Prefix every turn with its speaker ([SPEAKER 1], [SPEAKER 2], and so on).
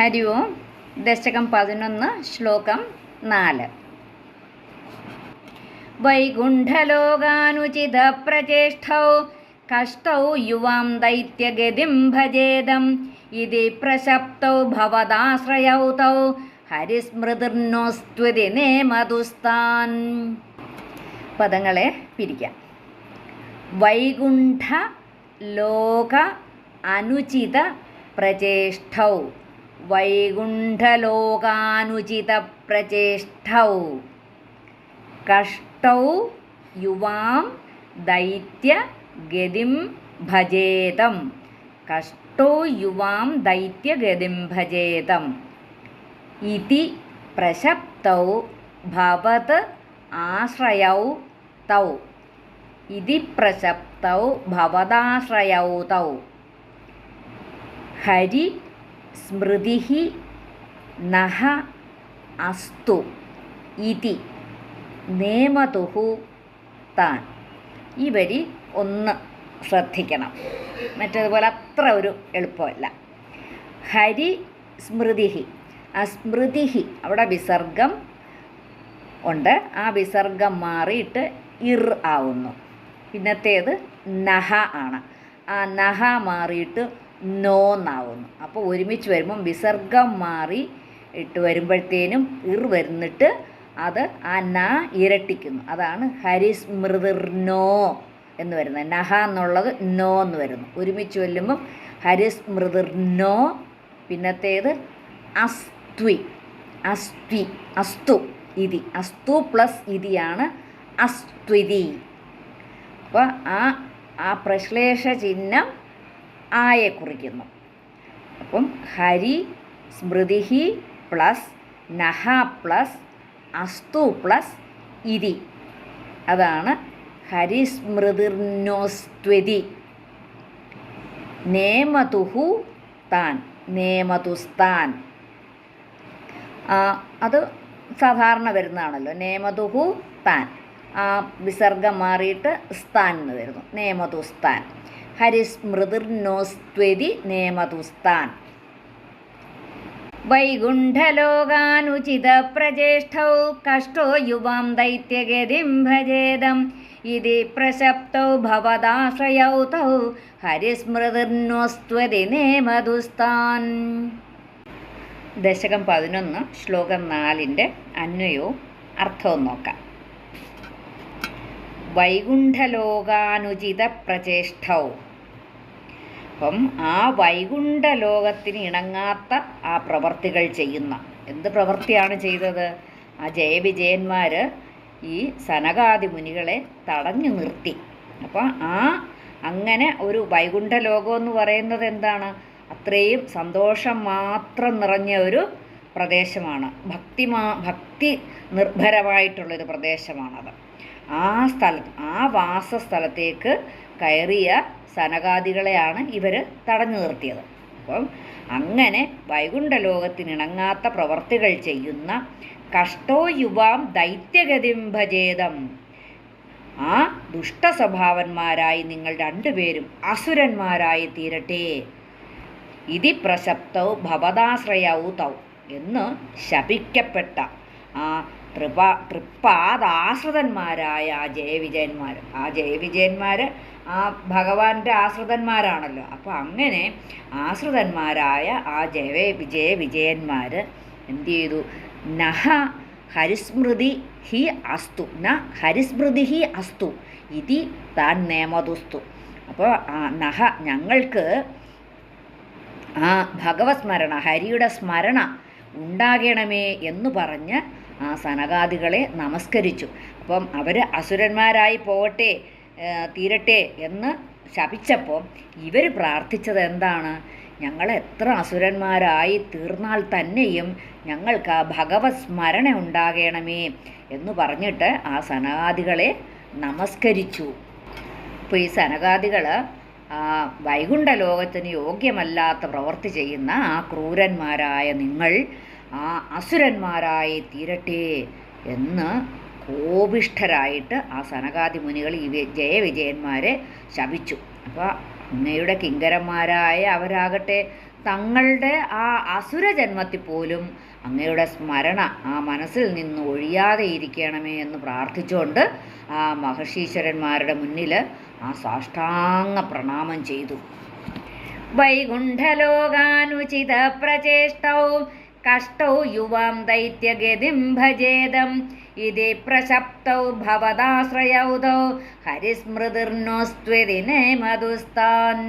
[SPEAKER 1] ഹരി ഓം. ദശകം പതിനൊന്ന് ശ്ലോകം നാല്. വൈകുണ്ഠലോകാനുചിത പ്രചേഷ്ടൗ കഷ്ടൗ യുവാം ദൈത്യഗതിം ഭജേദം. ഇതി പ്രശപ്തൗ ഭവദാശ്രയൗ തൗ ഹരിസ്മൃതിർനോസ്ത്വതി നേമതുസ്താൻ പദങ്ങളെ പിരിക്കാം. വൈകുണ്ഠ ലോക അനുചിത പ്രചേഷ്ടൗ പ്രചേഷ്ടൗ കഷ്ടൗ യുവാം ഗതിം ഭജേതം. കഷ്ടോ യുവാം ദൈത്യഗതിം ഭജേതം. ഇതി പ്രശപ്തൗ ഭവത് ആശ്രയൗ തൗ. ഇതി പ്രശപ്തൗ ഭവതാശ്രയൗ തൗ. ഹരി സ്മൃതി നഹ അസ്തു ഇതി നേമതുഹു താൻ. ഈ വരി ഒന്ന് ശ്രദ്ധിക്കണം. മറ്റേതുപോലെ അത്ര ഒരു എളുപ്പമല്ല. ഹരി സ്മൃതി ആ സ്മൃതി അവിടെ വിസർഗം ഉണ്ട്. ആ വിസർഗം മാറിയിട്ട് ഇർ ആവുന്നു. പിന്നത്തേത് നഹ ആണ്. ആ നഹ മാറിയിട്ട് നോ എന്നാവുന്നു അപ്പോൾ ഒരുമിച്ച് വരുമ്പം വിസർഗം മാറി ഇട്ട് വരുമ്പോഴത്തേനും ഇർ വരുന്നിട്ട് അത് ആ ന ഇരട്ടിക്കുന്നു. അതാണ് ഹരിസ്മൃതിർനോ എന്ന് വരുന്നത്. നഹ എന്നുള്ളത് നോ എന്ന് വരുന്നു. ഒരുമിച്ച് വല്ലുമ്പം ഹരിസ്മൃതിർനോ പിന്നത്തേത് അസ്ത്വി. അസ്ത്വി അസ്തു ഇതി. അസ്തു പ്ലസ് ഇതിയാണ് അസ്ത്വിതി. അപ്പോൾ ആ ആ പ്രശ്ലേഷ ചിഹ്നം ആയെ കുറിക്കുന്നു. അപ്പം ഹരി സ്മൃതിഹി പ്ലസ് നഹ പ്ലസ് അസ്തു പ്ലസ് ഇതി. അതാണ് ഹരിസ്മൃതിർനോസ്ത്വതി നേമതുഹു താൻ നേമതുസ്താൻ. അത് സാധാരണ വരുന്നതാണല്ലോ. നേമതുഹു താൻ. ആ വിസർഗം മാറിയിട്ട് സ്ഥാൻ എന്ന് വരുന്നു. നേമതുസ്താൻ. ഹരിസ്മൃതിർനോസ്ത്വതി നേമതുസ്താൻ. വൈകുണ്ഠലോകാനുചിത പ്രജേഷ്ഠൗ കഷ്ടോ യുവാം ദൈത്യഗതിം ഭജേദം ഇതി പ്രശപ്തൗ ഭവദാശ്രയൗ തൗ ഹരിസ്മൃതിർനോസ്ത്വതി നേമതുസ്താൻ. ദശകം പതിനൊന്ന് ശ്ലോകം നാലിന്റെ അന്വയവും അർത്ഥവും നോക്കാം. വൈകുണ്ഠലോകാനുചിത പ്രചേഷ്ടൗ അപ്പം ആ വൈകുണ്ഠ ലോകത്തിന് ഇണങ്ങാത്ത ആ പ്രവർത്തികൾ ചെയ്യുന്ന. എന്ത് പ്രവൃത്തിയാണ് ചെയ്തത്? ആ ജയവിജയന്മാർ ഈ സനകാദി മുനികളെ തടഞ്ഞു നിർത്തി. അപ്പോൾ ആ അങ്ങനെ ഒരു വൈകുണ്ഠ ലോകം എന്ന് പറയുന്നത് എന്താണ്? അത്രയും സന്തോഷം മാത്രം നിറഞ്ഞ ഒരു പ്രദേശമാണ്. ഭക്തിമാ ഭക്തി നിർഭരമായിട്ടുള്ളൊരു പ്രദേശമാണത്. ആ സ്ഥല ആ വാസസ്ഥലത്തേക്ക് കയറിയ സനകാദികളെയാണ് ഇവർ തടഞ്ഞു നിർത്തിയത്. അപ്പം അങ്ങനെ വൈകുണ്ഠലോകത്തിനിണങ്ങാത്ത പ്രവർത്തികൾ ചെയ്യുന്ന കഷ്ടോ യുവാം ദൈത്യഗതിം ഭജേതം ആ ദുഷ്ടസ്വഭാവന്മാരായി നിങ്ങൾ രണ്ടുപേരും അസുരന്മാരായി തീരട്ടെ. ഇതി പ്രശപ്തൗ ഭവതാശ്രയൗ തൗ എന്ന് ശപിക്കപ്പെട്ട ആ തൃപ തൃപ്പാദാശ്രിതന്മാരായ ആ ജയവിജയന്മാർ ആ ജയവിജയന്മാർ ആ ഭഗവാന്റെ ആശ്രിതന്മാരാണല്ലോ. അപ്പോൾ അങ്ങനെ ആശ്രിതന്മാരായ ആ ജയ വിജയ വിജയന്മാർ എന്ത് ചെയ്തു നഹ ഹരിസ്മൃതി ഹി അസ്തു. ന ഹരിസ്മൃതി ഹി അസ്തു. ഇതി താൻ നേമതുസ്തു. അപ്പോൾ നഹ ഞങ്ങൾക്ക് ആ ഭഗവത് സ്മരണ ഹരിയുടെ സ്മരണ ഉണ്ടാകണമേ എന്ന് പറഞ്ഞ് ആ സനകാദികളെ നമസ്കരിച്ചു. അപ്പം അവർ അസുരന്മാരായി പോകട്ടെ തീരട്ടെ എന്ന് ശപിച്ചപ്പോൾ ഇവർ പ്രാർത്ഥിച്ചത് എന്താണ്? ഞങ്ങൾ എത്ര അസുരന്മാരായി തീർന്നാൽ തന്നെയും ഞങ്ങൾക്ക് ആ ഭഗവത് സ്മരണ ഉണ്ടാകണമേ എന്ന് പറഞ്ഞിട്ട് ആ സനകാദികളെ നമസ്കരിച്ചു. അപ്പോൾ ഈ സനകാദികൾ വൈകുണ്ഠ ലോകത്തിന് യോഗ്യമല്ലാത്ത പ്രവൃത്തി ചെയ്യുന്ന ആ ക്രൂരന്മാരായ നിങ്ങൾ ആ അസുരന്മാരായി തീരട്ടെ എന്ന് കോപിഷ്ഠരായിട്ട് ആ സനകാദി മുനികൾ ഈ ജയവിജയന്മാരെ ശപിച്ചു. അപ്പോൾ അങ്ങയുടെ കിങ്കരന്മാരായ അവരാകട്ടെ തങ്ങളുടെ ആ അസുര ജന്മത്തിൽ പോലും അങ്ങയുടെ സ്മരണ ആ മനസ്സിൽ നിന്ന് ഒഴിയാതെ ഇരിക്കണമേ എന്ന് പ്രാർത്ഥിച്ചുകൊണ്ട് ആ മഹർഷീശ്വരന്മാരുടെ മുന്നിൽ ആ സാഷ്ടാംഗ പ്രണാമം ചെയ്തു. വൈകുണ്ഠലോകാനുചിത പ്രചേഷ്ടവും കഷ്ടൗ യുവാം ദൈത്യഗതിം ഭജേദം. ഇതി പ്രശപ്തൗ ഭവദാശ്രയൗതൗ ഹരിസ്മൃതിർനോസ്ത്വതിനെ നേമതുസ്താൻ